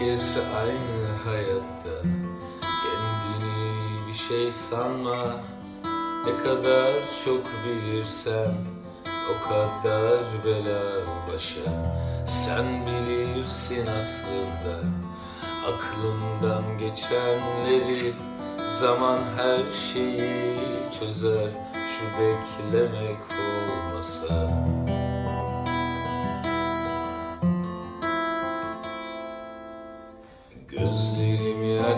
Herkes aynı hayatta. Kendini bir şey sanma Ne kadar çok bilirsen O kadar bela başa. Sen bilirsin aslında Aklımdan geçenleri. Zaman her şeyi çözer Şu beklemek olmasa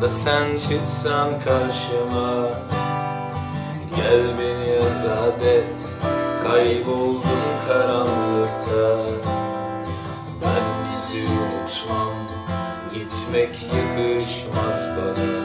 da sen çıksan karşıma. Gel beni azat et. Kayboldum karanlıkta. Ben bizi unutmam. Gitmek yakışmaz bana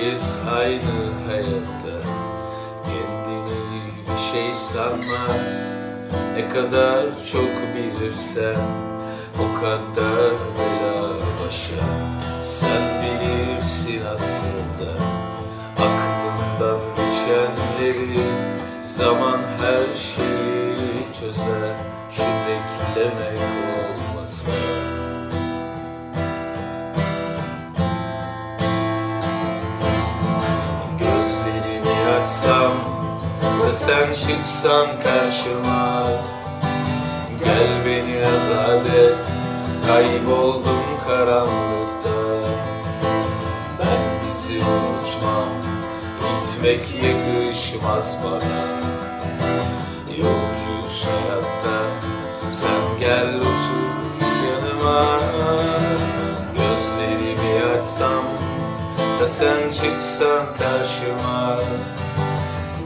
Herkes aynı hayatta. Kendini bir şey sanma. Ne kadar çok bilirsen O kadar bela başa. Sen bilirsin aslında. Aklımdan geçenleri Zaman her şeyi çözer. Şu beklemek olmasa Gözlerimi açsam da sen çıksan karşıma. Gel beni azat et Kayboldum karanlıkta. Ben bizi unutmam Gitmek yakışmaz bana. Yolcuyuz hayatta Sen gel otur yanıma. Gözlerimi açsam da sen çıksan karşıma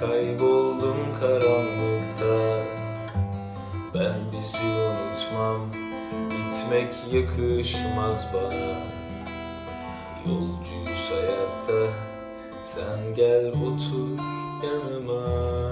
Kayboldum karanlıkta. Ben bizi unutmam. Gitmek yakışmaz bana. Yolcuyuz hayatta. Sen gel otur yanıma